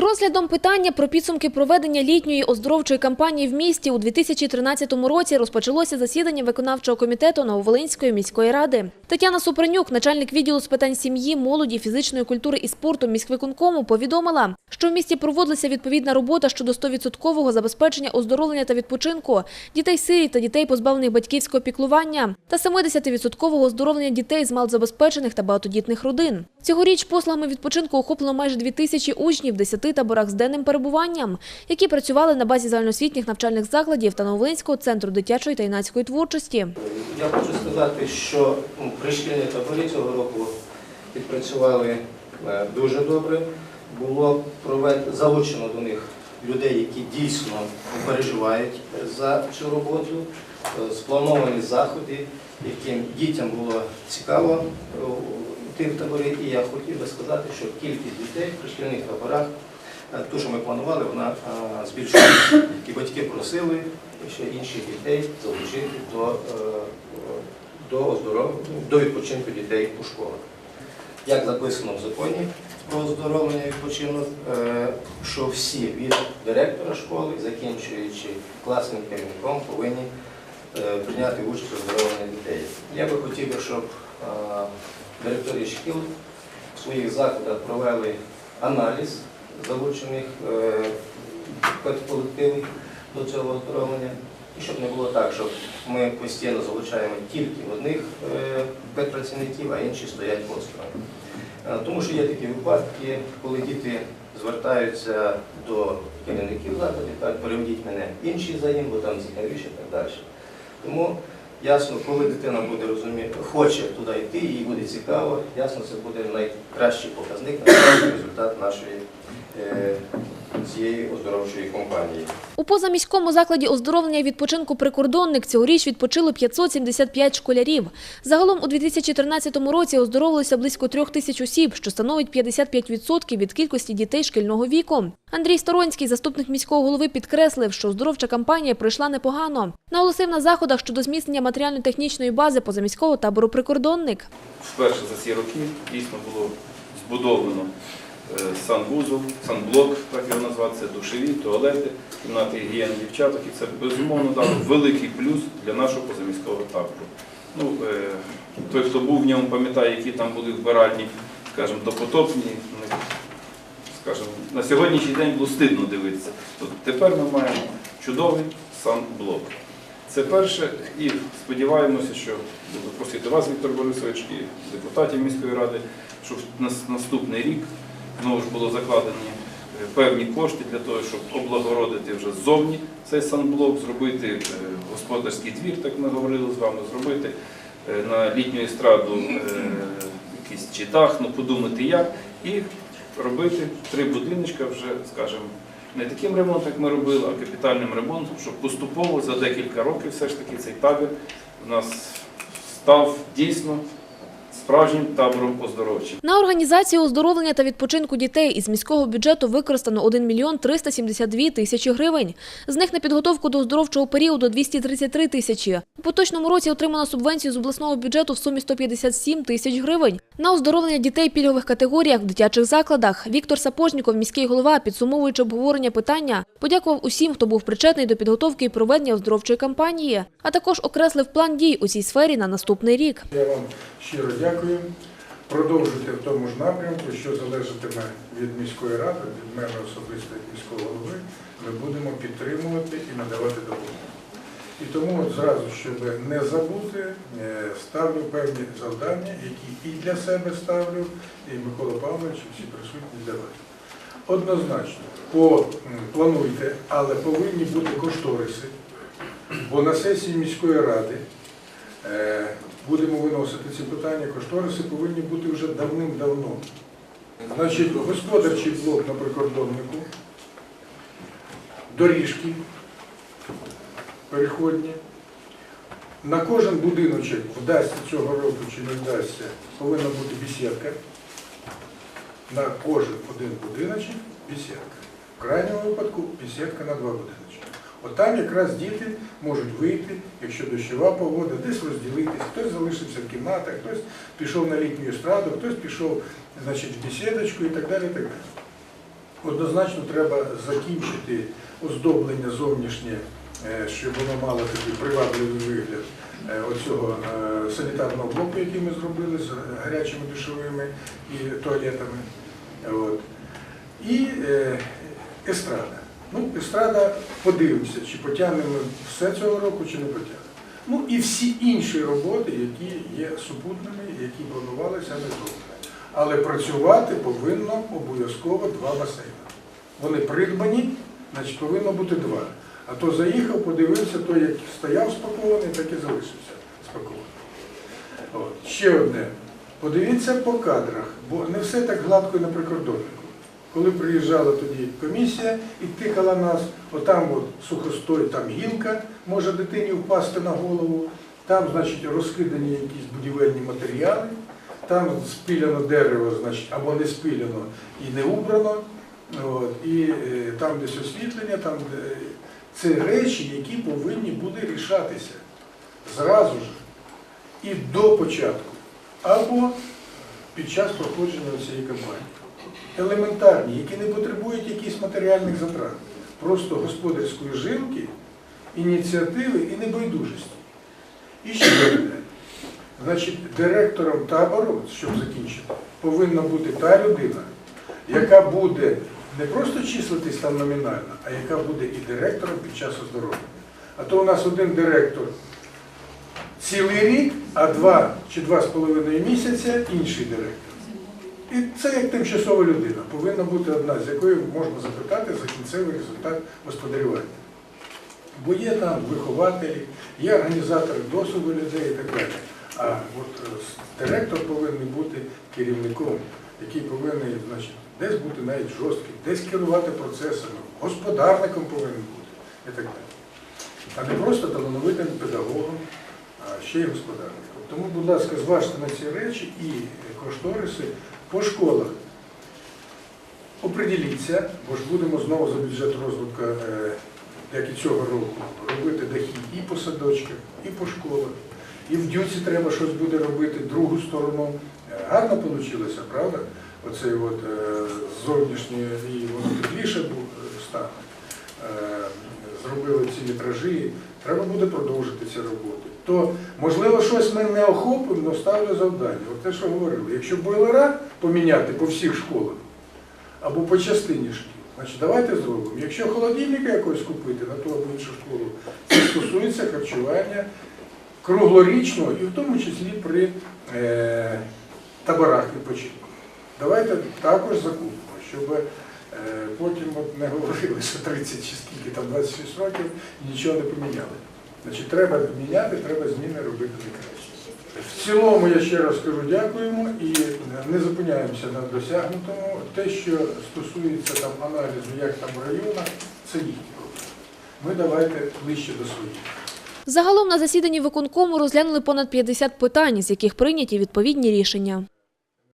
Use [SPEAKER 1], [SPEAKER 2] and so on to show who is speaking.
[SPEAKER 1] Розглядом питання про підсумки проведення літньої оздоровчої кампанії в місті у 2013 році розпочалося засідання виконавчого комітету Нововолинської міської ради. Тетяна Супренюк, начальник відділу з питань сім'ї, молоді, фізичної культури і спорту міськвиконкому, повідомила, що в місті проводилася відповідна робота щодо 100-відсоткового забезпечення оздоровлення та відпочинку дітей сирі та дітей, позбавлених батьківського піклування, та 70-відсоткового оздоровлення дітей з малозабезпечених та багатодітних родин. Цьогоріч послугами відпочинку охоплено майже 2000 учнів 10 шести таборах з денним перебуванням, які працювали на базі загальноосвітніх навчальних закладів та Новолинського центру дитячої та юнацької творчості.
[SPEAKER 2] Я хочу сказати, що ну, пришкільні табори цього року відпрацювали е, дуже добре. Було проведено залучено до них людей, які дійсно переживають за цю роботу. Е, сплановані заходи, яким дітям було цікаво е, йти в табори, і я хотів би сказати, що кількість дітей в пришкільних таборах е, ту, що ми планували, вона е, збільшується. І батьки просили ще інших дітей залучити до, е, до, оздоров... до відпочинку дітей у школах. Як записано в законі про оздоровлення і відпочинок, е, що всі від директора школи, закінчуючи класним керівником, повинні прийняти участь у оздоровленні дітей. Я би хотів, щоб директори шкіл в своїх закладах провели аналіз залучених е, колективів до цього оздоровлення. І щоб не було так, що ми постійно залучаємо тільки одних е, педпрацівників, а інші стоять осторонь. Е, Тому що є такі випадки, коли діти звертаються до керівників закладів, так, переведіть мене інші за ним, бо там цікавіше і так далі. Тому ясно, коли дитина буде розуміти, хоче туди йти, їй буде цікаво, ясно, це буде найкращий показник, найкращий результат нашої цієї оздоровчої кампанії.
[SPEAKER 1] У позаміському закладі оздоровлення і відпочинку «Прикордонник» цьогоріч відпочило 575 школярів. Загалом у 2014 році оздоровилося близько трьох тисяч осіб, що становить 55% від кількості дітей шкільного віку. Андрій Сторонський, заступник міського голови, підкреслив, що оздоровча кампанія пройшла непогано. Наголосив на заходах щодо зміцнення матеріально-технічної бази позаміського табору «Прикордонник».
[SPEAKER 3] Вперше за ці роки дійсно було збудовано е, санвузол, санблок, так його назвати, це душеві, туалети, кімнати гігієни дівчаток. І це безумовно дало великий плюс для нашого позаміського табору. Ну, е, той, хто був в ньому, пам'ятає, які там були вбиральні, скажімо, допотопні. Скажімо, на сьогоднішній день було стидно дивитися. От тепер ми маємо чудовий санблок. Це перше, і сподіваємося, що буду просити вас, Віктор Борисович, і депутатів міської ради, щоб на наступний рік знову ж було закладені е, певні кошти для того, щоб облагородити вже ззовні цей санблок, зробити е, господарський двір, так ми говорили з вами, зробити е, на літню естраду якийсь чи дах, ну подумати як, і робити три будиночка вже, скажімо, не таким ремонтом, як ми робили, а капітальним ремонтом, щоб поступово за декілька років все ж таки цей табір у нас став дійсно справжнім табором оздоровчим.
[SPEAKER 1] На організацію оздоровлення та відпочинку дітей із міського бюджету використано 1 мільйон 372 тисячі гривень. З них на підготовку до оздоровчого періоду 233 тисячі. У поточному році отримано субвенцію з обласного бюджету в сумі 157 тисяч гривень. На оздоровлення дітей пільгових категоріях в дитячих закладах Віктор Сапожніков, міський голова, підсумовуючи обговорення питання, подякував усім, хто був причетний до підготовки і проведення оздоровчої кампанії, а також окреслив план дій у цій сфері на наступний рік.
[SPEAKER 4] Я вам щиро дякую. Продовжуйте в тому ж напрямку, що залежатиме від міської ради, від мене особисто як міського голови, ми будемо підтримувати і надавати допомогу. І тому от зразу, щоб не забути, е, ставлю певні завдання, які і для себе ставлю, і Микола Павлович, і всі присутні для вас. Однозначно, по, плануйте, але повинні бути кошториси, бо на сесії міської ради Е, Будемо виносити ці питання, кошториси повинні бути вже давним-давно. Значить, господарчий блок на прикордоннику, доріжки переходні. На кожен будиночок вдасться цього року чи не вдасться, повинна бути бесідка. На кожен один будиночок бесідка. В крайньому випадку бесідка на два будиночки. От там якраз діти можуть вийти, якщо дощова погода, десь розділитись, хтось залишився в кімнатах, хтось пішов на літню естраду, хтось пішов значить, в бесідочку і так далі. Так далі. Однозначно треба закінчити оздоблення зовнішнє, е, щоб воно мало такий привабливий вигляд е, оцього е, санітарного блоку, який ми зробили з гарячими душовими і туалетами. От. І естрада. Ну, естрада, подивимося, чи потягнемо все цього року, чи не потягнемо. Ну і всі інші роботи, які є супутними, які планувалися, не зроблені. Але працювати повинно обов'язково два басейни. Вони придбані, значить повинно бути два. А то заїхав, подивився, той як стояв спакований, так і залишився спакований. От. Ще одне. Подивіться по кадрах, бо не все так гладко і на прикордоннику. Коли приїжджала тоді комісія і тикала нас, отам от сухостой, там гілка може дитині впасти на голову, там, значить, розкидані якісь будівельні матеріали, там спіляно дерево, значить, або не спіляно і не убрано. От, і е, там десь освітлення, там де... це речі, які повинні були рішатися зразу ж і до початку, або під час проходження цієї кампанії. Елементарні, які не потребують якихось матеріальних затрат, просто господарської жилки, ініціативи і небайдужості. І ще одне. Значить, директором табору, щоб закінчити, повинна бути та людина, яка буде не просто числитись там номінально, а яка буде і директором під час оздоровлення. А то у нас один директор цілий рік, а два чи два з половиною місяця інший директор. І це як тимчасова людина. Повинна бути одна, з якої можна запитати за кінцевий результат господарювання. Бо є там вихователі, є організатори досвіду людей і так далі. А от е, директор повинен бути керівником, який повинен значить, десь бути навіть жорстким, десь керувати процесами, господарником повинен бути і так далі. А не просто талановитим педагогом, а ще й господарником. Тому, будь ласка, зважте на ці речі і кошториси по школах. Оприділіться, бо ж будемо знову за бюджет розвитку, е, як і цього року, робити дохід і по садочках, і по школах. І в дюці треба щось буде робити другу сторону. Е, Гарно вийшло, правда? Оцей от е, зовнішнє і воно тепліше стане. Зробили ці вітражі, треба буде продовжити ці роботи. То, можливо, щось ми не охопимо, але ставлю завдання. От те, що говорили. Якщо бойлера поміняти по всіх школах або по частині шкіл, значить давайте зробимо. Якщо холодильника якось купити на ту або іншу школу, це стосується харчування круглорічного і в тому числі при е, таборах відпочинку. Давайте також закупимо, щоб е, потім от не говорили, що 30 чи скільки там 26 років нічого не поміняли. Значить, треба міняти, треба зміни робити краще. В цілому я ще раз кажу дякуємо і не зупиняємося на досягнутому. Те, що стосується там аналізу, як там в районах, це їхні. Ми давайте ближче до своїх.
[SPEAKER 1] Загалом на засіданні виконкому розглянули понад 50 питань, з яких прийняті відповідні рішення.